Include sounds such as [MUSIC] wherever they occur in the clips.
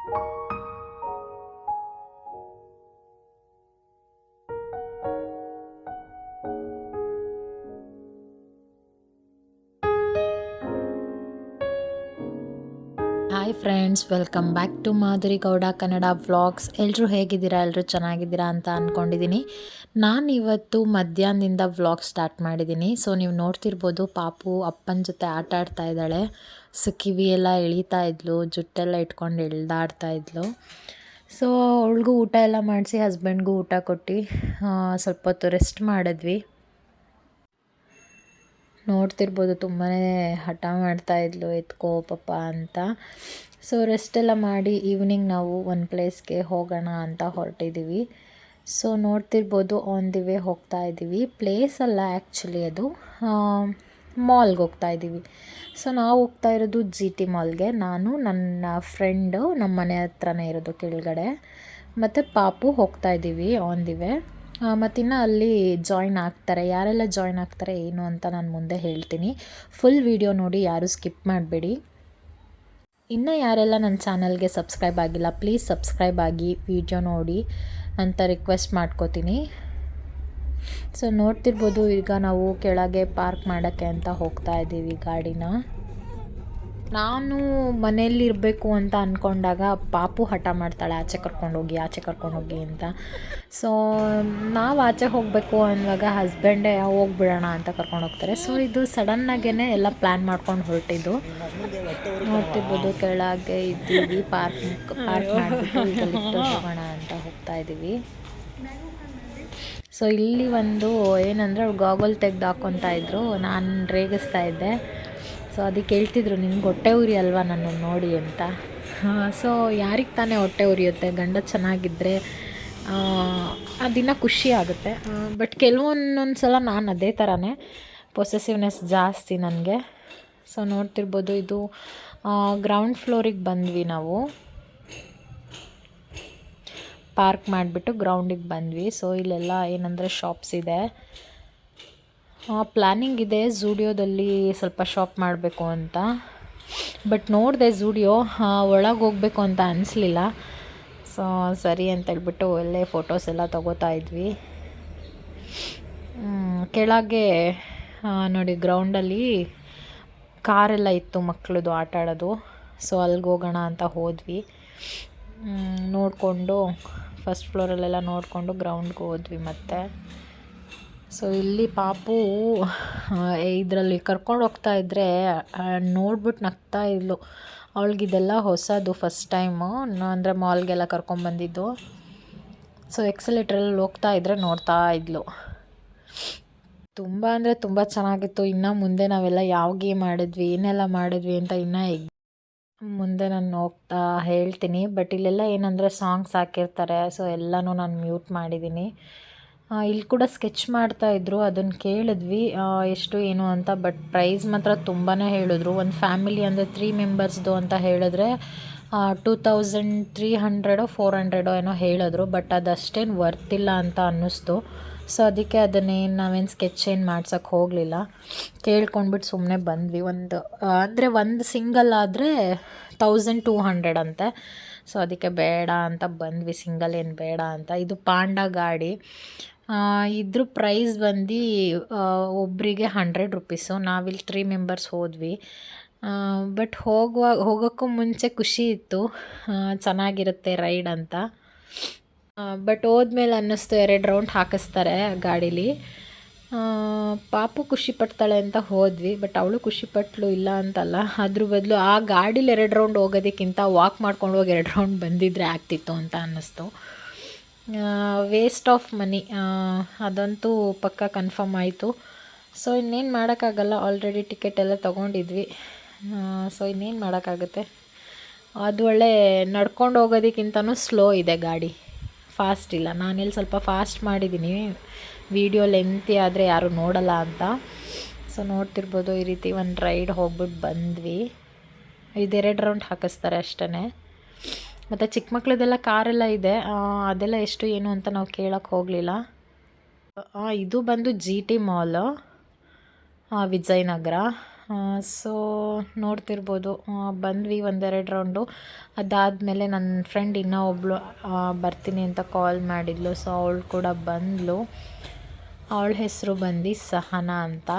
Hi friends welcome back to Madhuri Gowda Kannada vlogs ಎಲ್ಲರೂ ಹೇಗಿದ್ದೀರಾ? ಎಲ್ಲರೂ ಚೆನ್ನಾಗಿದ್ದೀರಾ ಅಂತ ಅಂದ್ಕೊಂಡಿದ್ದೀನಿ ನಾನು ಇವತ್ತು ಮಧ್ಯಾಹ್ನದಿಂದ ವ್ಲಾಗ್ ಸ್ಟಾರ್ಟ್ ಮಾಡಿದ್ದೀನಿ. ಸೊ ನೀವು ನೋಡ್ತಿರ್ಬೋದು ಪಾಪು ಅಪ್ಪನ ಜೊತೆ ಆಟ ಆಡ್ತಾ ಇದ್ದಾಳೆ. ಸೊ ಕಿವಿ ಎಲ್ಲ ಎಳಿತಾ ಇದ್ಲು, ಜುಟ್ಟೆಲ್ಲ ಇಟ್ಕೊಂಡು ಎಳ್ದಾಡ್ತಾ ಇದ್ಲು. ಸೊ ಅವಳಿಗೂ ಊಟ ಎಲ್ಲ ಮಾಡಿಸಿ ಹಸ್ಬೆಂಡ್ಗೂ ಊಟ ಕೊಟ್ಟು ಸ್ವಲ್ಪ ಹೊತ್ತು ರೆಸ್ಟ್ ಮಾಡಿದ್ವಿ. ನೋಡ್ತಿರ್ಬೋದು ತುಂಬಾ ಹಠ ಮಾಡ್ತಾ ಇದ್ಲು, ಎತ್ಕೋ ಪಪ್ಪ ಅಂತ. ಸೊ ರೆಸ್ಟ್ ಎಲ್ಲ ಮಾಡಿ ಈವ್ನಿಂಗ್ ನಾವು ಒಂದು ಪ್ಲೇಸ್ಗೆ ಹೋಗೋಣ ಅಂತ ಹೊರಟಿದ್ದೀವಿ ಸೊ ನೋಡ್ತಿರ್ಬೋದು ಆನ್ ದಿ ವೇ ಹೋಗ್ತಾ ಇದ್ದೀವಿ ಪ್ಲೇಸ್ ಅಲ್ಲ ಆ್ಯಕ್ಚುಲಿ ಅದು. ಮಾಲ್ಗೆ ಹೋಗ್ತಾ ಇದ್ದೀವಿ. ಸೊ ನಾವು ಹೋಗ್ತಾ ಇರೋದು ಜಿ ಟಿ ಮಾಲ್ಗೆ. ನಾನು, ನನ್ನ ಫ್ರೆಂಡು ನಮ್ಮ ಮನೆ ಹತ್ರನೇ ಇರೋದು ಕೆಳಗಡೆ. ಮತ್ತು ಪಾಪು ಹೋಗ್ತಾ ಇದ್ದೀವಿ ಆನ್ ದಿ ವೇ ಮತ್ತಿನ್ನು ಅಲ್ಲಿ ಜಾಯ್ನ್ ಆಗ್ತಾರೆ. ಯಾರೆಲ್ಲ ಜಾಯ್ನ್ ಆಗ್ತಾರೆ, ಏನು ಅಂತ ನಾನು ಮುಂದೆ ಹೇಳ್ತೀನಿ. ಫುಲ್ ವಿಡಿಯೋ ನೋಡಿ ಯಾರು ಸ್ಕಿಪ್ ಮಾಡಬೇಡಿ. ಇನ್ನು ಯಾರೆಲ್ಲ ನನ್ನ ಚಾನಲ್ಗೆ ಸಬ್ಸ್ಕ್ರೈಬ್ ಆಗಿಲ್ಲ ಪ್ಲೀಸ್ ಸಬ್ಸ್ಕ್ರೈಬ್ ಆಗಿ ವಿಡಿಯೋ ನೋಡಿ ಅಂತ ರಿಕ್ವೆಸ್ಟ್ ಮಾಡ್ಕೋತೀನಿ. ಸೊ ನೋಡ್ತಿರ್ಬೋದು ಈಗ ನಾವು ಕೆಳಗೆ ಪಾರ್ಕ್ ಮಾಡೋಕ್ಕೆ ಅಂತ ಹೋಗ್ತಾ ಇದ್ದೀವಿ ಗಾಡಿನ. ನಾನು ಮನೆಯಲ್ಲಿರಬೇಕು ಅಂತ ಅಂದ್ಕೊಂಡಾಗ ಪಾಪು ಹಠ ಮಾಡ್ತಾಳೆ ಆಚೆ ಕರ್ಕೊಂಡೋಗಿ ಆಚೆ ಕರ್ಕೊಂಡೋಗಿ ಅಂತ. ಸೊ ನಾವು ಆಚೆ ಹೋಗಬೇಕು ಅನ್ನುವಾಗ ಹಸ್ಬೆಂಡೇ ಹೋಗ್ಬಿಡೋಣ ಅಂತ ಕರ್ಕೊಂಡು ಹೋಗ್ತಾರೆ. ಸೊ ಇದು ಸಡನ್ನಾಗೇ ಎಲ್ಲ ಪ್ಲ್ಯಾನ್ ಮಾಡ್ಕೊಂಡು ಹೊರಟಿದ್ದು. ನೋಡ್ತಿರ್ಬೋದು ಕೆಳಗೆ ಇದ್ದೀವಿ ಪಾರ್ಕ್ ಪಾರ್ಕ್ ಮಾಡಿಬಿಟ್ಟು ಹೋಗೋಣ ಅಂತ ಹೋಗ್ತಾ ಇದ್ದೀವಿ. ಸೊ ಇಲ್ಲಿ ಒಂದು ಏನಂದರೆ ಅವ್ರು ಗಾಗಲ್ ತೆಗ್ದು ಹಾಕ್ಕೊತಾ ಇದ್ದರು ನಾನು ರೇಗಿಸ್ತಾ ಇದ್ದೆ. ಸೊ ಅದಕ್ಕೆ ಹೇಳ್ತಿದ್ರು ನಿನ್ಗೆ ಹೊಟ್ಟೆ ಉರಿ ಅಲ್ವಾ ನನ್ನ ನೋಡಿ ಅಂತ. ಸೊ ಯಾರಿಗೆ ತಾನೇ ಹೊಟ್ಟೆ ಉರಿಯುತ್ತೆ? ಗಂಡ ಚೆನ್ನಾಗಿದ್ದರೆ ಆ ದಿನ ಖುಷಿ ಆಗುತ್ತೆ. ಬಟ್ ಕೆಲವೊಂದೊಂದು ಸಲ ನಾನು ಅದೇ ಥರನೇ ಪೊಸೆಸಿವ್ನೆಸ್ ಜಾಸ್ತಿ ನನಗೆ. ಸೊ ನೋಡ್ತಿರ್ಬೋದು ಇದು ಗ್ರೌಂಡ್ ಫ್ಲೋರಿಗೆ ಬಂದ್ವಿ ನಾವು. ಪಾರ್ಕ್ ಮಾಡಿಬಿಟ್ಟು ಗ್ರೌಂಡಿಗೆ ಬಂದ್ವಿ. ಸೊ ಇಲ್ಲೆಲ್ಲ ಏನಂದರೆ ಶಾಪ್ಸ್ ಇದೆ. ಪ್ಲ್ಯಾನಿಂಗ್ ಇದೆ. ಝೂಡಿಯೋದಲ್ಲಿ ಸ್ವಲ್ಪ ಶಾಪ್ ಮಾಡಬೇಕು ಅಂತ. ಬಟ್ ನೋಡಿದೆ ಝೂಡಿಯೋ ಒಳಗೆ ಹೋಗಬೇಕು ಅಂತ ಅನಿಸ್ಲಿಲ್ಲ. ಸೊ ಸರಿ ಅಂತ ಹೇಳ್ಬಿಟ್ಟು ಒಳ್ಳೆ ಫೋಟೋಸ್ ಎಲ್ಲ ತಗೋತಾ ಇದ್ವಿ. ಕೆಳಗೆ ನೋಡಿ ಗ್ರೌಂಡಲ್ಲಿ ಕಾರೆಲ್ಲ ಇತ್ತು ಮಕ್ಕಳದು ಆಟ ಆಡೋದು. ಸೊ ಅಲ್ಲಿಗೆ ಹೋಗೋಣ ಅಂತ ಹೋದ್ವಿ. ನೋಡಿಕೊಂಡು ಫಸ್ಟ್ ಫ್ಲೋರಲ್ಲೆಲ್ಲ ನೋಡಿಕೊಂಡು ಗ್ರೌಂಡ್ಗೆ ಹೋದ್ವಿ ಮತ್ತೆ. ಸೊ ಇಲ್ಲಿ ಪಾಪು ಇದರಲ್ಲಿ ಕರ್ಕೊಂಡು ಹೋಗ್ತಾ ಇದ್ದರೆ ನೋಡ್ಬಿಟ್ಟು ನಗ್ತಾ ಇದ್ಲು. ಅವಳಿಗೆ ಇದೆಲ್ಲ ಹೊಸದು ಫಸ್ಟ್ ಟೈಮು ಅಂದರೆ ಮಾಲ್ಗೆಲ್ಲ ಕರ್ಕೊಂಬಂದಿದ್ದು ಸೊ ಎಕ್ಸಲೇಟ್ರಲ್ಲಿ ಹೋಗ್ತಾ ಇದ್ದರೆ ನೋಡ್ತಾ ಇದ್ಲು. ತುಂಬ ಅಂದರೆ ತುಂಬ ಚೆನ್ನಾಗಿತ್ತು. ಇನ್ನು ಮುಂದೆ ನಾವೆಲ್ಲ ಯಾವ ಗೇಮ್ ಆಡಿದ್ವಿ, ಏನೆಲ್ಲ ಮಾಡಿದ್ವಿ ಅಂತ ಇನ್ನೂ ಮುಂದೆ ನಾನು ಹೋಗ್ತಾ ಹೇಳ್ತೀನಿ. ಬಟ್ ಇಲ್ಲೆಲ್ಲ ಏನಂದರೆ ಸಾಂಗ್ಸ್ ಹಾಕಿರ್ತಾರೆ. ಸೊ ಎಲ್ಲನೂ ನಾನು ಮ್ಯೂಟ್ ಮಾಡಿದ್ದೀನಿ ಇಲ್ಲಿ ಕೂಡ ಸ್ಕೆಚ್ ಮಾಡ್ತಾಯಿದ್ರು ಅದನ್ನು ಕೇಳಿದ್ವಿ. ಎಷ್ಟು, ಏನು ಅಂತ. ಬಟ್ ಪ್ರೈಸ್ ಮಾತ್ರ ತುಂಬಾ ಹೇಳಿದ್ರು. ಒಂದು ಫ್ಯಾಮಿಲಿ ಅಂದರೆ ತ್ರೀ ಮೆಂಬರ್ಸ್ದು ಅಂತ ಹೇಳಿದ್ರೆ ಟೂ ತೌಸಂಡ್ ತ್ರೀ ಹಂಡ್ರೆಡೋ ಫೋರ್ ಹಂಡ್ರೆಡೋ ಏನೋ ಹೇಳಿದ್ರು. ಬಟ್ ಅದಷ್ಟೇನು ವರ್ತಿಲ್ಲ ಅಂತ ಅನ್ನಿಸ್ತು. ಸೊ ಅದಕ್ಕೆ ಅದನ್ನೇನು ನಾವೇನು ಸ್ಕೆಚ್ ಏನು ಮಾಡ್ಸೋಕ್ಕೆ ಹೋಗಲಿಲ್ಲ. ಕೇಳ್ಕೊಂಡ್ಬಿಟ್ಟು ಸುಮ್ಮನೆ ಬಂದ್ವಿ. ಒಂದು, ಅಂದರೆ ಒಂದು ಸಿಂಗಲ್ ಆದರೆ ತೌಸಂಡ್ ಟೂ ಹಂಡ್ರೆಡ್ ಅಂತೆ. ಸೊ ಅದಕ್ಕೆ ಬೇಡ ಅಂತ ಬಂದ್ವಿ. ಸಿಂಗಲ್ ಏನು ಬೇಡ ಅಂತ. ಇದು ಪಾಂಡ ಗಾಡಿ. ಇದ್ರ ಪ್ರೈಸ್ ಬಂದು ಒಬ್ಬರಿಗೆ ಹಂಡ್ರೆಡ್ ರುಪೀಸು ನಾವಿಲ್ಲಿ ತ್ರೀ ಮೆಂಬರ್ಸ್ ಹೋದ್ವಿ. ಬಟ್ ಹೋಗುವ, ಹೋಗೋಕ್ಕೂ ಮುಂಚೆ ಖುಷಿ ಇತ್ತು. ಚೆನ್ನಾಗಿರುತ್ತೆ ರೈಡ್ ಅಂತ. ಬಟ್ ಹೋದ್ಮೇಲೆ ಅನ್ನಿಸ್ತು ಎರಡು ರೌಂಡ್ ಹಾಕಿಸ್ತಾರೆ ಗಾಡೀಲಿ. ಪಾಪು ಖುಷಿ ಪಡ್ತಾಳೆ ಅಂತ ಹೋದ್ವಿ ಬಟ್ ಅವಳು ಖುಷಿ ಪಟ್ಲು ಇಲ್ಲ ಅಂತಲ್ಲ. ಅದ್ರ ಬದಲು ಆ ಗಾಡೀಲಿ ಎರಡು ರೌಂಡ್ ಹೋಗೋದಕ್ಕಿಂತ ವಾಕ್ ಮಾಡ್ಕೊಂಡು ಹೋಗಿ ಎರಡು ರೌಂಡ್ ಬಂದಿದ್ರೆ ಆಗ್ತಿತ್ತು ಅಂತ ಅನ್ನಿಸ್ತು. ವೇಸ್ಟ್ ಆಫ್ ಮನಿ ಅದಂತೂ ಪಕ್ಕ ಕನ್ಫರ್ಮ್ ಆಯಿತು. ಸೊ ಇನ್ನೇನು ಮಾಡೋಕ್ಕಾಗಲ್ಲ ಆಲ್ರೆಡಿ ಟಿಕೆಟ್ ಎಲ್ಲ ತೊಗೊಂಡಿದ್ವಿ. ಸೊ ಇನ್ನೇನು ಮಾಡೋಕ್ಕಾಗುತ್ತೆ? ಅದು ಒಳ್ಳೆ ನಡ್ಕೊಂಡು ಹೋಗೋದಕ್ಕಿಂತನೂ ಸ್ಲೋ ಇದೆ ಗಾಡಿ. ಫಾಸ್ಟ್ ಇಲ್ಲ. ನಾನಿಲ್ಲಿ ಸ್ವಲ್ಪ ಫಾಸ್ಟ್ ಮಾಡಿದ್ದೀನಿ. ವೀಡಿಯೋ ಲೆಂತಿ ಆದರೆ ಯಾರೂ ನೋಡಲ್ಲ ಅಂತ. ಸೊ ನೋಡ್ತಿರ್ಬೋದು ಈ ರೀತಿ ಒಂದು ರೈಡ್ ಹೋಗ್ಬಿಟ್ಟು ಬಂದ್ವಿ. ಇದೆರಡು ರೌಂಡ್ ಹಾಕಿಸ್ತಾರೆ ಅಷ್ಟೇ ಮತ್ತು ಚಿಕ್ಕ ಮಕ್ಕಳದೆಲ್ಲ ಕಾರೆಲ್ಲ ಇದೆ. ಅದೆಲ್ಲ ಎಷ್ಟು, ಏನು ಅಂತ ನಾವು ಕೇಳೋಕ್ಕೆ ಹೋಗಲಿಲ್ಲ. ಇದು ಬಂದು G T mall Vijayanagar. So ನೋಡ್ತಿರ್ಬೋದು. ಬಂದ್ವಿ ಒಂದೆರಡು ರೌಂಡು ಅದಾದಮೇಲೆ ನನ್ನ ಫ್ರೆಂಡ್ ಇನ್ನೂ ಒಬ್ಬಳು ಬರ್ತೀನಿ ಅಂತ ಕಾಲ್ ಮಾಡಿದ್ಲು. ಸೊ ಅವಳು ಕೂಡ ಬಂದಳು ಅವಳ ಹೆಸರು ಬಂದು ಸಹನಾ ಅಂತ.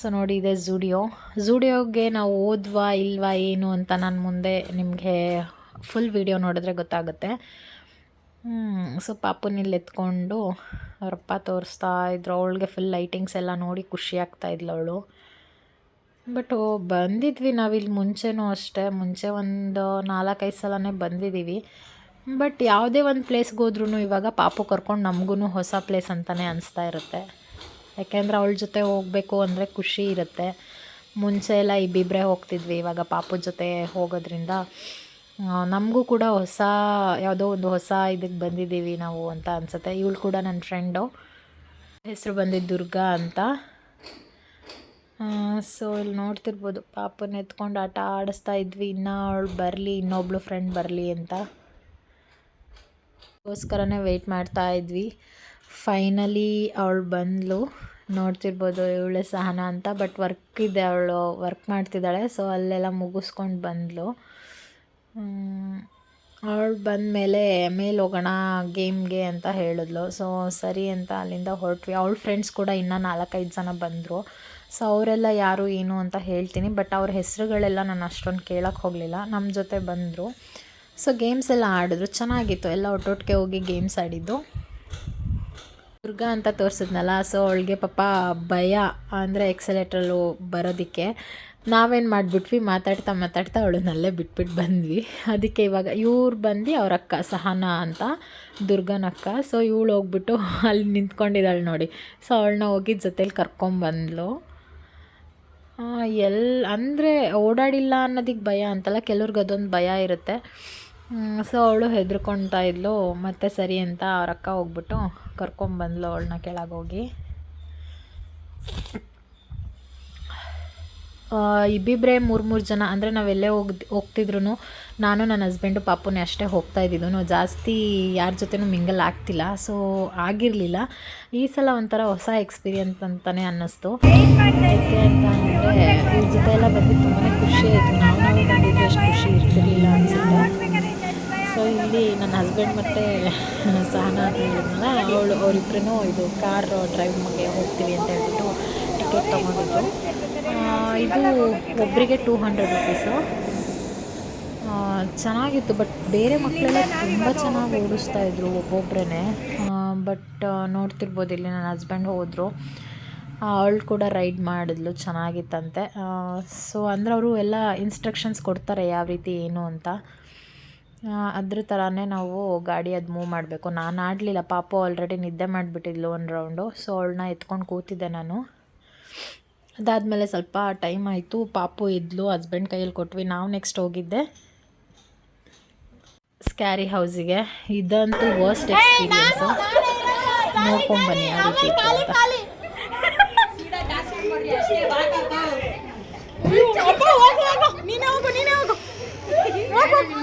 ಸೊ ನೋಡಿ ಇದೆ ಝೂಡಿಯೋ ಝೂಡಿಯೋಗೆ ನಾವು ಓದ್ವಾ ಇಲ್ವಾ ಏನು ಅಂತ ನಾನು ಮುಂದೆ ನಿಮಗೆ ಫುಲ್ ವಿಡಿಯೋ ನೋಡಿದ್ರೆ ಗೊತ್ತಾಗುತ್ತೆ. ಸೊ ಪಾಪುನಿಲ್ಲಿ ಎತ್ಕೊಂಡು ಅವ್ರಪ್ಪ ತೋರಿಸ್ತಾ ಇದ್ರು. ಅವಳಿಗೆ ಫುಲ್ ಲೈಟಿಂಗ್ಸ್ ಎಲ್ಲ ನೋಡಿ ಖುಷಿ ಆಗ್ತಾ ಇದ್ಲು ಅವಳು. ಬಟ್ ಬಂದಿದ್ವಿ ನಾವಿಲ್ಲಿ ಮುಂಚೆನೂ ಅಷ್ಟೇ. ಮುಂಚೆ ಒಂದು ನಾಲ್ಕೈದು ಸಲನೇ ಬಂದಿದ್ದೀವಿ. ಬಟ್ ಯಾವುದೇ ಒಂದು ಪ್ಲೇಸ್ಗೆ ಹೋದ್ರೂ ಇವಾಗ ಪಾಪು ಕರ್ಕೊಂಡು ನಮಗೂ ಹೊಸ ಪ್ಲೇಸ್ ಅಂತಲೇ ಅನಿಸ್ತಾ ಇರುತ್ತೆ. ಯಾಕೆಂದರೆ ಅವಳ ಜೊತೆ ಹೋಗಬೇಕು ಅಂದರೆ ಖುಷಿ ಇರುತ್ತೆ. ಮುಂಚೆ ಎಲ್ಲ ಇಬ್ಬಿಬ್ಬರೇ ಹೋಗ್ತಿದ್ವಿ ಇವಾಗ ಪಾಪು ಜೊತೆ ಹೋಗೋದ್ರಿಂದ. ನಮಗೂ ಕೂಡ ಹೊಸ, ಯಾವುದೋ ಒಂದು ಹೊಸ ಇದಕ್ಕೆ ಬಂದಿದ್ದೀವಿ ನಾವು ಅಂತ ಅನಿಸುತ್ತೆ. ಇವಳು ಕೂಡ ನನ್ನ ಫ್ರೆಂಡು. ಹೆಸರು ಬಂದಿದ್ದು ದುರ್ಗಾ ಅಂತ. ಸೊ ಇಲ್ಲಿ ನೋಡ್ತಿರ್ಬೋದು, ಪಾಪನ ಎತ್ಕೊಂಡು ಆಟ ಆಡಿಸ್ತಾ ಇದ್ವಿ. ಇನ್ನೂ ಅವಳು ಬರಲಿ, ಇನ್ನೊಬ್ಳು ಫ್ರೆಂಡ್ ಬರಲಿ ಅಂತ. ಗೋಸ್ಕರನೇ ವೆಯ್ಟ್ ಮಾಡ್ತಾ ಇದ್ವಿ. ಫೈನಲಿ ಅವಳು ಬಂದಳು ನೋಡ್ತಿರ್ಬೋದು ಇವಳೆ ಸಹನ ಅಂತ ಬಟ್ ವರ್ಕ್ ಇದೆ ಅವಳು ವರ್ಕ್ ಮಾಡ್ತಿದ್ದಾಳೆ ಸೊ ಅಲ್ಲೆಲ್ಲ ಮುಗಿಸ್ಕೊಂಡು ಬಂದಳು ಅವಳು ಬಂದಮೇಲೆ ಮೇಲೆ ಹೋಗೋಣ ಗೇಮ್ಗೆ ಅಂತ ಹೇಳಿದ್ಲು. ಸೊ ಸರಿ ಅಂತ ಅಲ್ಲಿಂದ ಹೊರಟ್ವಿ. ಅವಳ ಫ್ರೆಂಡ್ಸ್ ಕೂಡ ಇನ್ನೂ ನಾಲ್ಕೈದು ಜನ ಬಂದರು. ಸೊ ಅವರೆಲ್ಲ ಯಾರು, ಏನು ಅಂತ ಹೇಳ್ತೀನಿ. ಬಟ್ ಅವ್ರ ಹೆಸರುಗಳೆಲ್ಲ ನಾನು ಅಷ್ಟೊಂದು ಕೇಳೋಕ್ಕೆ ಹೋಗಲಿಲ್ಲ. ನಮ್ಮ ಜೊತೆ ಬಂದರು. ಸೊ ಗೇಮ್ಸ್ ಎಲ್ಲ ಆಡಿದ್ರು. ಚೆನ್ನಾಗಿತ್ತು. ಎಲ್ಲ ಒಟ್ಟೊಟ್ಟಿಗೆ ಹೋಗಿ ಗೇಮ್ಸ್ ಆಡಿದ್ದು. ದುರ್ಗಾ ಅಂತ ತೋರಿಸಿದ್ನಲ್ಲ ಸೊ ಅವಳಿಗೆ ಪಾಪ ಭಯ ಅಂದರೆ ಎಕ್ಸಲೇಟ್ರಲ್ಲು ಬರೋದಕ್ಕೆ. ನಾವೇನು ಮಾಡಿಬಿಟ್ವಿ? ಮಾತಾಡ್ತಾ ಮಾತಾಡ್ತಾ ಅವಳನ್ನಲ್ಲೇ ಬಿಟ್ಬಿಟ್ಟು ಬಂದ್ವಿ. ಅದಕ್ಕೆ ಇವಾಗ ಇವ್ರು ಬಂದು ಅವ್ರ ಅಕ್ಕ, ಸಹನಾ ಅಂತ ದುರ್ಗನ ಅಕ್ಕ. ಸೊ ಇವಳು ಹೋಗ್ಬಿಟ್ಟು ಅಲ್ಲಿ ನಿಂತ್ಕೊಂಡಿದ್ದಾಳೆ ನೋಡಿ. ಸೊ ಅವಳನ್ನ ಹೋಗಿ ಜೊತೇಲಿ ಕರ್ಕೊಂಬಂದ್ಲು. ಎಲ್, ಅಂದರೆ ಓಡಾಡಿಲ್ಲ ಅನ್ನೋದಕ್ಕೆ ಭಯ ಅಂತಲ್ಲ, ಕೆಲವ್ರಿಗೆ ಅದೊಂದು ಭಯ ಇರುತ್ತೆ. ಸೊ ಅವಳು ಹೆದರ್ಕೊಳ್ತಾ ಇದ್ಲು, ಮತ್ತೆ ಸರಿ ಅಂತ ಅವ್ರ ಅಕ್ಕ ಹೋಗ್ಬಿಟ್ಟು ಕರ್ಕೊಂಬಂದ್ಲು ಅವಳನ್ನ ಕೆಳಗೆ ಹೋಗಿ. ಇಬ್ಬಿಬ್ಬರೇ ಮೂರು ಮೂರು ಜನ ಅಂದರೆ ನಾವೆಲ್ಲೇ ಹೋಗ್ ಹೋಗ್ತಿದ್ರು ನಾನು ನನ್ನ ಹಸ್ಬೆಂಡು ಪಾಪುನೇ ಅಷ್ಟೇ ಹೋಗ್ತಾ ಇದ್ದಿದ್ದು ನಾವು ಜಾಸ್ತಿ ಯಾರ ಜೊತೆನೂ ಮಿಂಗಲ್ ಆಗ್ತಿಲ್ಲ. ಸೊ ಆಗಿರಲಿಲ್ಲ. ಈ ಸಲ ಒಂಥರ ಹೊಸ ಎಕ್ಸ್ಪೀರಿಯನ್ಸ್ ಅಂತಲೇ ಅನ್ನಿಸ್ತು. ಯಾಕೆ ಅಂತ ಅಂದರೆ, ಇವ್ರ ಜೊತೆ ಎಲ್ಲ ಬಂದು ತುಂಬಾ ಖುಷಿ ಆಯಿತು. ನಾವು, ನಾವೇ ಬಂದಿದ್ದು ಅಷ್ಟು ಖುಷಿ ಇರ್ತಿರಲಿಲ್ಲ ಅನಿಸುತ್ತೆ. ಸೊ ಇಲ್ಲಿ ನನ್ನ ಹಸ್ಬೆಂಡ್ ಮತ್ತು ಸಹನಾ ಅಂತ ಹೇಳಿದ್ನಲ್ಲ, ಅವಳು ಅವರಿಬ್ಬರೂ ಇದು ಕಾರ್ ಡ್ರೈವ್ ಹೋಗ್ತೀವಿ ಅಂತ ಹೇಳ್ಬಿಟ್ಟು ಟಿಕೆಟ್ ತೊಗೊಂಡಿದ್ದು. ಇದು ಒಬ್ಬರಿಗೆ ಟೂ ಹಂಡ್ರೆಡ್ ರುಪೀಸು. ಚೆನ್ನಾಗಿತ್ತು, ಬಟ್ ಬೇರೆ ಮಕ್ಕಳೆಲ್ಲ ತುಂಬ ಚೆನ್ನಾಗಿ ಓಡಿಸ್ತಾ ಇದ್ರು ಒಬ್ಬೊಬ್ಬರೇ ಬಟ್ ನೋಡ್ತಿರ್ಬೋದು, ಇಲ್ಲಿ ನನ್ನ ಹಸ್ಬೆಂಡ್ ಹೋದರು. ಅವಳು ಕೂಡ ರೈಡ್ ಮಾಡಿದ್ಲು, ಚೆನ್ನಾಗಿತ್ತಂತೆ. ಸೊ ಅಂದರೆ ಅವರು ಎಲ್ಲ ಇನ್ಸ್ಟ್ರಕ್ಷನ್ಸ್ ಕೊಡ್ತಾರೆ, ಯಾವ ರೀತಿ, ಏನು ಅಂತ. ಅದ್ರ ಥರನೇ ನಾವು ಗಾಡಿ ಅದು ಮೂವ್ ಮಾಡಬೇಕು. ನಾನು ಆಡಲಿಲ್ಲ, ಪಾಪು ಆಲ್ರೆಡಿ ನಿದ್ದೆ ಮಾಡಿಬಿಟ್ಟಿದ್ಲು ಒಂದು ರೌಂಡು ಸೊ ಅವಳನ್ನ ಎತ್ಕೊಂಡು ಕೂತಿದ್ದೆ ನಾನು. ಅದಾದಮೇಲೆ ಸ್ವಲ್ಪ ಟೈಮ್ ಆಯಿತು, ಪಾಪು ಇದ್ಲು ಹಸ್ಬೆಂಡ್ ಕೈಯಲ್ಲಿ ಕೊಟ್ವಿ. ನಾವು ನೆಕ್ಸ್ಟ್ ಹೋಗಿದ್ದೆ ಸ್ಕ್ಯಾರಿ ಹೌಸಿಗೆ ಇದಂತೂ ವರ್ಸ್ಟ್ ಎಕ್ಸ್ಪೀರಿಯನ್ಸು ನೋಡ್ಕೊಂಬನ್ನಿ ಯಾವ ರೀತಿ ಇತ್ತು ಅಂತ.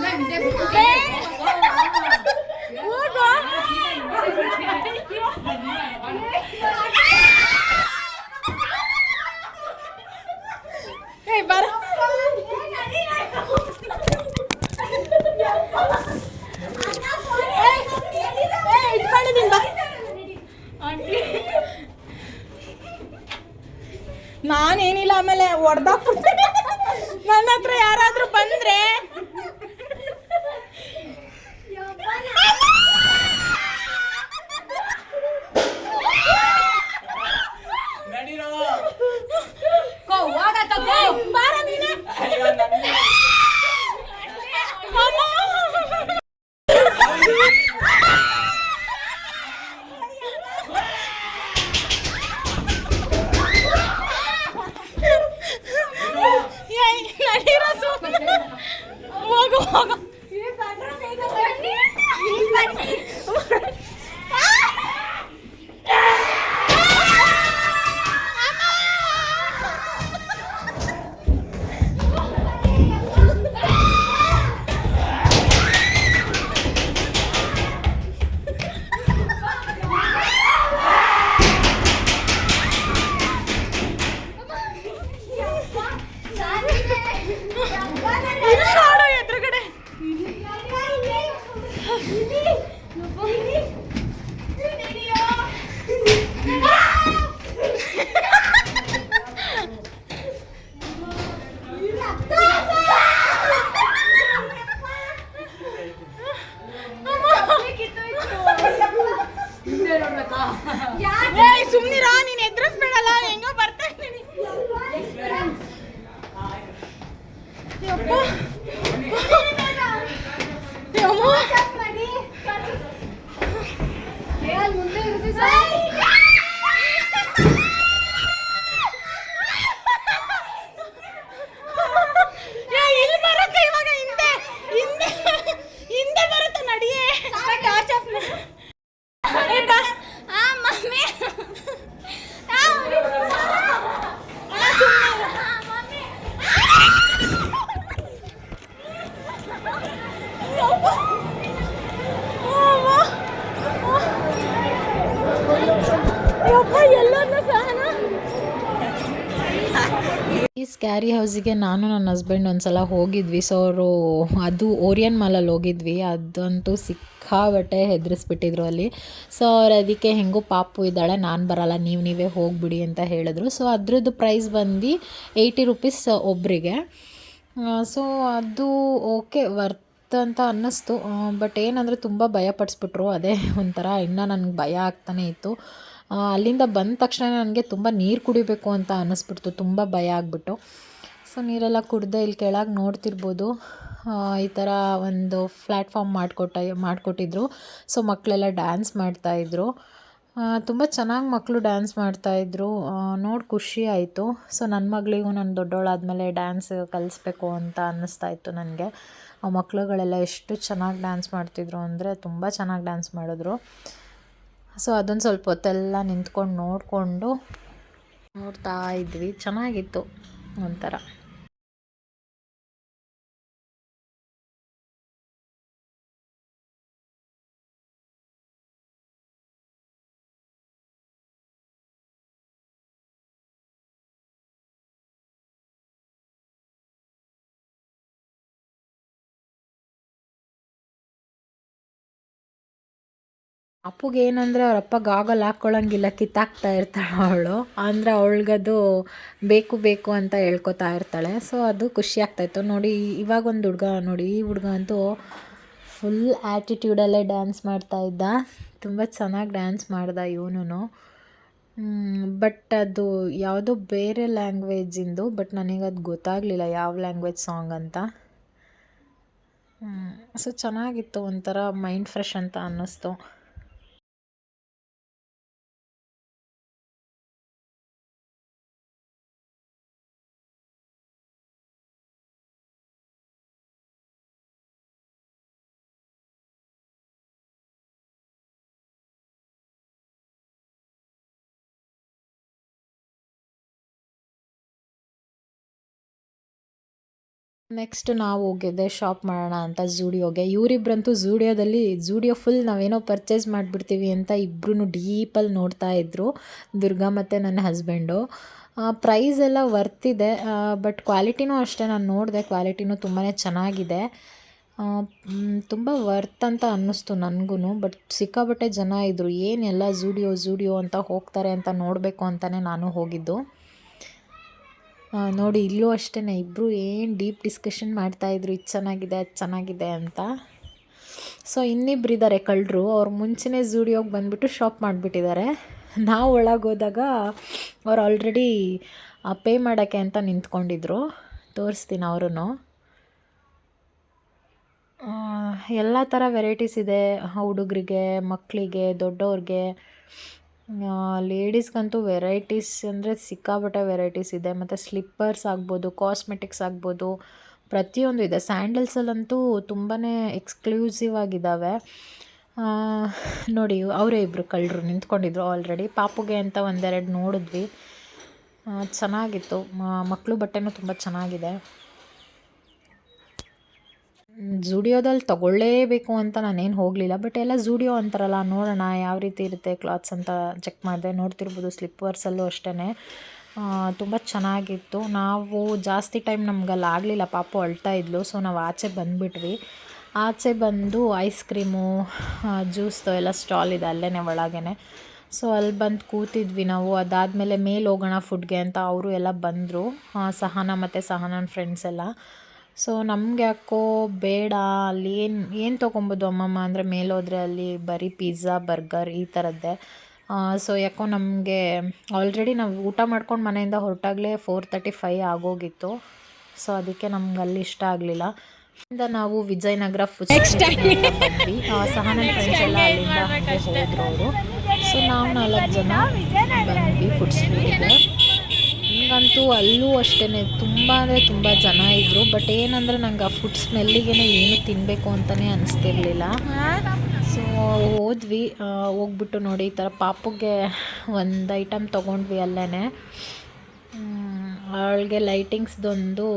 ನಾನೇನಿಲ್ಲ ಆಮೇಲೆ ಹೊಡೆದಾಕ್ಬಿಡ್ತೀನಿ ಹೌಸಿಗೆ ನಾನು ನನ್ನ ಹಸ್ಬೆಂಡ್ ಒಂದ್ಸಲ ಹೋಗಿದ್ವಿ. ಸೊ ಅವರು ಅದು ಓರಿಯನ್ ಮಾಲಲ್ಲಿ ಹೋಗಿದ್ವಿ. ಅದಂತೂ ಸಿಕ್ಕಾಬಟ್ಟೆ ಹೆದರಿಸ್ಬಿಟ್ಟಿದ್ರು ಅಲ್ಲಿ. ಸೊ ಅವ್ರು ಅದಕ್ಕೆ ಹೆಂಗೂ ಪಾಪು ಇದ್ದಾಳೆ, ನಾನು ಬರಲ್ಲ, ನೀವು ನೀವೇ ಹೋಗ್ಬಿಡಿ ಅಂತ ಹೇಳಿದ್ರು. ಸೊ ಅದ್ರದ್ದು ಪ್ರೈಸ್ ಬಂದು ಏಯ್ಟಿ ರುಪೀಸ್ ಒಬ್ಬರಿಗೆ ಸೊ ಅದು ಓಕೆ ವರ್ತ್ ಅಂತ ಅನ್ನಿಸ್ತು. ಬಟ್ ಏನಂದರೆ ತುಂಬ ಭಯ ಪಡಿಸ್ಬಿಟ್ರು. ಅದೇ ಒಂಥರ ಇನ್ನೂ ನನಗೆ ಭಯ ಆಗ್ತಾನೆ ಇತ್ತು. ಅಲ್ಲಿಂದ ಬಂದ ತಕ್ಷಣ ನನಗೆ ತುಂಬ ನೀರು ಕುಡಿಬೇಕು ಅಂತ ಅನ್ನಿಸ್ಬಿಡ್ತು. ತುಂಬ ಭಯ ಆಗಿಬಿಟ್ಟು. ಸೊ ನೀರೆಲ್ಲ ಕುಡ್ದೆ ಇಲ್ಲಿ ಕೆಳಗೆ ನೋಡ್ತಿರ್ಬೋದು. ಈ ಥರ ಒಂದು ಪ್ಲ್ಯಾಟ್ಫಾರ್ಮ್ ಮಾಡಿಕೊಟ್ಟ, ಮಾಡಿಕೊಟ್ಟಿದ್ರು. ಸೊ, ಮಕ್ಕಳೆಲ್ಲ ಡ್ಯಾನ್ಸ್ ಮಾಡ್ತಾಯಿದ್ರು ತುಂಬ ಚೆನ್ನಾಗಿ ಮಕ್ಕಳು ಡ್ಯಾನ್ಸ್ ಮಾಡ್ತಾಯಿದ್ರು ನೋಡಿ ಖುಷಿ ಆಯಿತು. ಸೊ ನನ್ನ ಮಗಳಿಗೂ ನಾನು ದೊಡ್ಡವಳಾದಮೇಲೆ ಡ್ಯಾನ್ಸ್ ಕಲಿಸ್ಬೇಕು ಅಂತ ಅನ್ನಿಸ್ತಾ ಇತ್ತು ನನಗೆ. ಆ ಮಕ್ಕಳುಗಳೆಲ್ಲ ಎಷ್ಟು ಚೆನ್ನಾಗಿ ಡ್ಯಾನ್ಸ್ ಮಾಡ್ತಿದ್ರು ಅಂದರೆ ತುಂಬ ಚೆನ್ನಾಗಿ ಡ್ಯಾನ್ಸ್ ಮಾಡಿದ್ರು. ಸೊ, ಅದೊಂದು ಸ್ವಲ್ಪ ಹೊತ್ತೆಲ್ಲ ನಿಂತ್ಕೊಂಡು ನೋಡಿಕೊಂಡು ನೋಡ್ತಾ ಇದ್ವಿ. ಚೆನ್ನಾಗಿತ್ತು ಒಂಥರ. ಅಪ್ಪುಗೆ ಏನಂದರೆ ಅವರಪ್ಪ ಗಾಗಲ್ ಹಾಕ್ಕೊಳ್ಳಂಗಿಲ್ಲ ಕಿತ್ತಾಕ್ತಾ ಇರ್ತಾಳೆ ಅವಳು. ಅಂದರೆ ಅವಳಿಗದು ಬೇಕು ಬೇಕು ಅಂತ ಹೇಳ್ಕೊತಾ ಇರ್ತಾಳೆ. ಸೊ ಅದು ಖುಷಿ ಆಗ್ತಾಯಿತ್ತು ನೋಡಿ ಇವಾಗ ಒಂದು ಹುಡುಗ, ನೋಡಿ, ಈ ಹುಡುಗ ಅಂತೂ ಫುಲ್ ಆ್ಯಟಿಟ್ಯೂಡಲ್ಲೇ ಡ್ಯಾನ್ಸ್ ಮಾಡ್ತಾ ಇದ್ದ. ತುಂಬ ಚೆನ್ನಾಗಿ ಡ್ಯಾನ್ಸ್ ಮಾಡ್ದ ಇವನು ಬಟ್ ಅದು ಯಾವುದೋ ಬೇರೆ ಲ್ಯಾಂಗ್ವೇಜಿಂದು ಬಟ್ ನನಗೆ ಅದು ಗೊತ್ತಾಗಲಿಲ್ಲ ಯಾವ ಲ್ಯಾಂಗ್ವೇಜ್ ಸಾಂಗ್ ಅಂತ. ಸೊ ಚೆನ್ನಾಗಿತ್ತು ಒಂಥರ ಮೈಂಡ್ ಫ್ರೆಶ್ ಅಂತ ಅನ್ನಿಸ್ತು. ನೆಕ್ಸ್ಟ್ ನಾವು ಹೋಗಿದ್ದೆ ಶಾಪ್ ಮಾಡೋಣ ಅಂತ ಝೂಡಿಯೋಗೆ ಇವರಿಬ್ಬರಂತೂ ಝೂಡಿಯೋದಲ್ಲಿ ಝೂಡಿಯೋ ಫುಲ್ ನಾವೇನೋ ಪರ್ಚೇಸ್ ಮಾಡಿಬಿಡ್ತೀವಿ ಅಂತ ಇಬ್ಬರೂ ಡೀಪಲ್ಲಿ ನೋಡ್ತಾ ಇದ್ದರು ದುರ್ಗಾ ಮತ್ತು ನನ್ನ ಹಸ್ಬೆಂಡು ಪ್ರೈಸ್ ಎಲ್ಲ ವರ್ತಿದೆ ಬಟ್ ಕ್ವಾಲಿಟಿನೂ ಅಷ್ಟೇ ನಾನು ನೋಡಿದೆ. ಕ್ವಾಲಿಟಿನೂ ತುಂಬಾ ಚೆನ್ನಾಗಿದೆ. ತುಂಬ ವರ್ತ್ ಅಂತ ಅನ್ನಿಸ್ತು ನನಗೂ ಬಟ್ ಸಿಕ್ಕಾಬಟ್ಟೆ ಜನ ಇದ್ದರು ಏನೆಲ್ಲ ಝೂಡಿಯೋ ಝೂಡಿಯೋ ಅಂತ ಹೋಗ್ತಾರೆ ಅಂತ ನೋಡಬೇಕು ಅಂತಲೇ ನಾನು ಹೋಗಿದ್ದು. ನೋಡಿ, ಇಲ್ಲೂ ಅಷ್ಟೇ ಇಬ್ಬರು ಏನು ಡೀಪ್ ಡಿಸ್ಕಷನ್ ಮಾಡ್ತಾಯಿದ್ರು ಇದು ಚೆನ್ನಾಗಿದೆ, ಅದು ಚೆನ್ನಾಗಿದೆ ಅಂತ. ಸೊ ಇನ್ನಿಬ್ರು ಇದ್ದಾರೆ ಕಳ್ಳರು. ಅವ್ರು ಮುಂಚೆನೇ ಝೂಡಿಯೋಗೆ ಬಂದುಬಿಟ್ಟು ಶಾಪ್ ಮಾಡಿಬಿಟ್ಟಿದ್ದಾರೆ ನಾವು ಒಳಗೋದಾಗ ಅವ್ರು ಆಲ್ರೆಡಿ ಪೇ ಮಾಡೋಕ್ಕೆ ಅಂತ ನಿಂತ್ಕೊಂಡಿದ್ರು. ತೋರಿಸ್ತೀನಿ ಅವರು ಎಲ್ಲ ಥರ ವೆರೈಟೀಸ್ ಇದೆ. ಹುಡುಗರಿಗೆ ಮಕ್ಕಳಿಗೆ ದೊಡ್ಡವ್ರಿಗೆ ಲೇಡೀಸ್ಗಂತೂ ವೆರೈಟೀಸ್ ಅಂದರೆ ಸಿಕ್ಕಾಪಟ್ಟೆ ವೆರೈಟೀಸ್ ಇದೆ. ಮತ್ತು ಸ್ಲಿಪ್ಪರ್ಸ್ ಆಗ್ಬೋದು ಕಾಸ್ಮೆಟಿಕ್ಸ್ ಆಗ್ಬೋದು, ಪ್ರತಿಯೊಂದು ಇದೆ. ಸ್ಯಾಂಡಲ್ಸಲ್ಲಂತೂ ತುಂಬಾ ಎಕ್ಸ್ಕ್ಲೂಸಿವ್ ಆಗಿದ್ದಾವೆ ನೋಡಿ, ಅವರೇ ಇಬ್ಬರು ಕಳ್ಳರು ನಿಂತ್ಕೊಂಡಿದ್ರು ಆಲ್ರೆಡಿ ಪಾಪುಗೆ ಅಂತ ಒಂದೆರಡು ನೋಡಿದ್ವಿ. ಚೆನ್ನಾಗಿತ್ತು. ಮಕ್ಕಳು ಬಟ್ಟೆನೂ ತುಂಬ ಚೆನ್ನಾಗಿದೆ. ಝೂಡಿಯೋದಲ್ಲಿ ತಗೊಳ್ಳೇಬೇಕು ಅಂತ ನಾನೇನು ಹೋಗಲಿಲ್ಲ ಬಟ್ ಎಲ್ಲ ಜೂಡಿಯೋ ಅಂತಾರಲ್ಲ, ನೋಡೋಣ ಯಾವ ರೀತಿ ಇರುತ್ತೆ ಕ್ಲಾತ್ಸ್ ಅಂತ ಚೆಕ್ ಮಾಡಿದೆ. ನೋಡ್ತಿರ್ಬೋದು ಸ್ಲಿಪ್ಪರ್ಸಲ್ಲೂ ಅಷ್ಟೇ ತುಂಬ ಚೆನ್ನಾಗಿತ್ತು. ನಾವು ಜಾಸ್ತಿ ಟೈಮ್ ನಮ್ಗೆ ಅಲ್ಲಿ ಆಗಲಿಲ್ಲ, ಪಾಪು ಅಳ್ತಾ ಇದ್ಲು ಸೊ ನಾವು ಆಚೆ ಬಂದುಬಿಟ್ವಿ. ಆಚೆ ಬಂದು ಐಸ್ ಕ್ರೀಮು ಜ್ಯೂಸ್ದು ಎಲ್ಲ ಸ್ಟಾಲ್ ಇದೆ ಅಲ್ಲೇ ಒಳಗೇ ಸೊ ಅಲ್ಲಿ ಬಂದು ಕೂತಿದ್ವಿ ನಾವು. ಅದಾದಮೇಲೆ ಮೇಲೆ ಹೋಗೋಣ ಫುಡ್ಗೆ ಅಂತ ಅವರು ಎಲ್ಲ ಬಂದರು. ಸಹನ ಮತ್ತು ಸಹನನ ಫ್ರೆಂಡ್ಸ್ ಎಲ್ಲ. ಸೊ ನಮ್ಗೆ ಯಾಕೋ ಬೇಡ ಅಲ್ಲಿ ಏನು ಏನು ತೊಗೊಬೋದು ಅಮ್ಮಮ್ಮ? ಅಂದರೆ ಮೇಲೋದ್ರೆ ಅಲ್ಲಿ ಬರೀ ಪಿಜ್ಜಾ ಬರ್ಗರ್ ಈ ಥರದ್ದೇ ಸೊ ಯಾಕೋ ನಮಗೆ ಆಲ್ರೆಡಿ ನಾವು ಊಟ ಮಾಡ್ಕೊಂಡು ಮನೆಯಿಂದ ಹೊರಟಾಗಲೇ ಫೋರ್ ತರ್ಟಿ ಫೈ ಆಗೋಗಿತ್ತು. ಸೊ ಅದಕ್ಕೆ ನಮ್ಗೆ ಅಲ್ಲಿ ಇಷ್ಟ ಆಗಲಿಲ್ಲ. ಇಂದ ನಾವು ವಿಜಯನಗರ ಫುಡ್ ಬಂದ್ವಿ ಆ, ಸಹನನ್ ಫ್ರೆಂಡ್ಸ್ ಎಲ್ಲ ಅಲ್ಲಿಂದ ಹೋದ್ರು ಅವರು. ಸೊ ನಾವು ನಾಲ್ಕು ಜನ ಬಂದ್ವಿ ಫುಡ್ ಸ್ಟ್ರೀಟ್ಗೆ ನನಗಂತೂ ಅಲ್ಲೂ ಅಷ್ಟೇ ತುಂಬ ಅಂದರೆ ತುಂಬ ಜನ ಇದ್ದರು ಬಟ್ ಏನಂದರೆ ನಂಗೆ ಆ ಫುಡ್ ಸ್ಮೆಲ್ಲಿಗೆ ಏನು ತಿನ್ನಬೇಕು ಅಂತಲೇ ಅನಿಸ್ತಿರ್ಲಿಲ್ಲ. ಸೊ ಹೋದ್ವಿ. ಹೋಗ್ಬಿಟ್ಟು ನೋಡಿ ಈ ಥರ ಪಾಪುಗೆ ಒಂದು ಐಟಮ್ ತೊಗೊಂಡ್ವಿ ಅಲ್ಲೇ ಅವಳಿಗೆ ಲೈಟಿಂಗ್ಸ್ದೊಂದು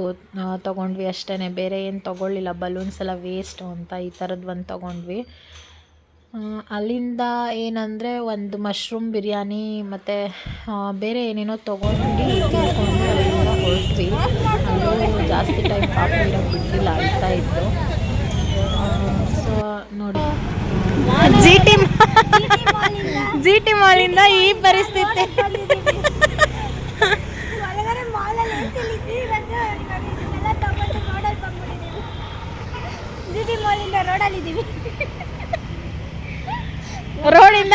ತೊಗೊಂಡ್ವಿ ಅಷ್ಟೇ ಬೇರೆ ಏನು ತೊಗೊಳ್ಳಿಲ್ಲ. ಬಲೂನ್ಸ್ ಎಲ್ಲ ವೇಸ್ಟು ಅಂತ ಈ ಥರದ್ದು ಒಂದು ತೊಗೊಂಡ್ವಿ. ಅಲ್ಲಿಂದ ಏನಂದರೆ ಒಂದು ಮಶ್ರೂಮ್ ಬಿರಿಯಾನಿ ಮತ್ತು ಬೇರೆ ಏನೇನೋ ತೊಗೊಂಡು ತಿಳ್ಕೊಂಡು ಅಲ್ಲಿಂದ ಹೊರಟ್ವಿ ಅಲ್ಲೂ ಜಾಸ್ತಿ ಟೈಮ್ ಪಾಪ ಇರೋಕ್ಕೆ ಬಿಡಲಿಲ್ಲ ಅಳ್ತಾ ಇತ್ತು. ಸೊ ನೋಡಿ. ಜಿ ಟಿ ಜಿ ಟಿ ಮಾಲಿಂದ ಈ ಪರಿಸ್ಥಿತಿ. ಜಿ ಟಿ ಮಾಲಿಂದ ರೋಡಲ್ಲಿದ್ದೀವಿ ರೋಡಿಂದ?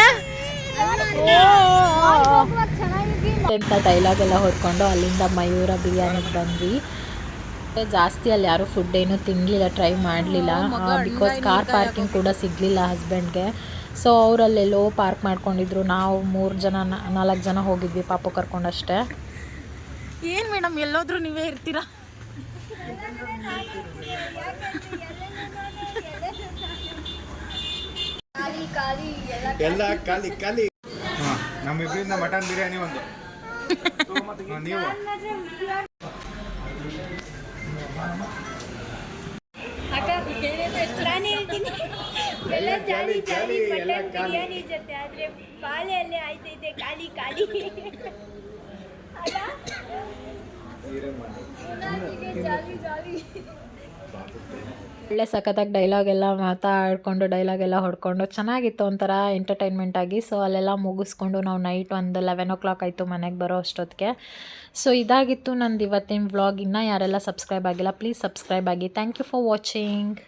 ಅಂತ ಡೈಲಾಗ್ ಎಲ್ಲ ಹೊಡ್ಕೊಂಡು ಅಲ್ಲಿಂದ ಮಯೂರ ಬಿರಿಯಾನಿಗೆ ಬಂದ್ವಿ. ಜಾಸ್ತಿ ಅಲ್ಲಿ ಯಾರೂ ಫುಡ್ ಏನು ತಿನ್ನಲಿಲ್ಲ ಟ್ರೈ ಮಾಡಲಿಲ್ಲ. ಬಿಕಾಸ್ ಕಾರ್ ಪಾರ್ಕಿಂಗ್ ಕೂಡ ಸಿಗಲಿಲ್ಲ ಹಸ್ಬೆಂಡ್ಗೆ ಸೊ ಅವರಲ್ಲೆಲ್ಲೋ ಪಾರ್ಕ್ ಮಾಡ್ಕೊಂಡಿದ್ರು. ನಾವು ಮೂರು ಜನ ನ- ನಾಲ್ಕು ಜನ ಹೋಗಿದ್ವಿ ಪಾಪು ಕರ್ಕೊಂಡಷ್ಟೇ. ಏನ್ ಮೇಡಮ್ ಎಲ್ಲೋದ್ರು ನೀವೇ ಇರ್ತೀರಾ? [LAUGHS] ಎಲ್ಲ ಖಾಲಿ. ಖಾಲಿ ಹಾಂ ನಮ್ಮಿಬ್ಬರಿಂದ ಮಟನ್ ಬಿರಿಯಾನಿ ಒಂದು. ಹಾ, ನೀವು. ನಾನು ಹೇಳ್ತೀನಿ. ಎಲ್ಲ ಜಾಲಿ ಜಾಲಿ ಮಟನ್ ಬಿರಿಯಾನಿ ಜೊತೆ ಆದ್ರೆ ಬಾಲೆಯಲ್ಲೇ ಆಯ್ತೈತೆ ಖಾಲಿ ಖಾಲಿ. ಅಲ್ಲ? ಜಾಲಿ ಜಾಲಿ. ಒಳ್ಳೆ ಸಖತ್ತಾಗಿ ಡೈಲಾಗ್ ಎಲ್ಲ ಮಾತಾಡ್ಕೊಂಡು ಡೈಲಾಗ್ ಎಲ್ಲ ಹೊಡ್ಕೊಂಡು ಚೆನ್ನಾಗಿತ್ತು ಒಂಥರ ಎಂಟರ್ಟೈನ್ಮೆಂಟ್ ಆಗಿ. ಸೊ ಅಲ್ಲೆಲ್ಲ ಮುಗಿಸ್ಕೊಂಡು ನಾವು ನೈಟ್ ಒಂದು ಲೆವೆನ್ ಓ ಕ್ಲಾಕ್ ಆಯಿತು ಮನೆಗೆ ಬರೋ ಅಷ್ಟೊತ್ತಿಗೆ ಸೊ ಇದಾಗಿತ್ತು ನಂದು ಇವತ್ತಿನ ವ್ಲಾಗ್ ಇನ್ನೂ ಯಾರೆಲ್ಲ ಸಬ್ಸ್ಕ್ರೈಬ್ ಆಗಿಲ್ಲ ಪ್ಲೀಸ್ ಸಬ್ಸ್ಕ್ರೈಬ್ ಆಗಿ. Thank you for watching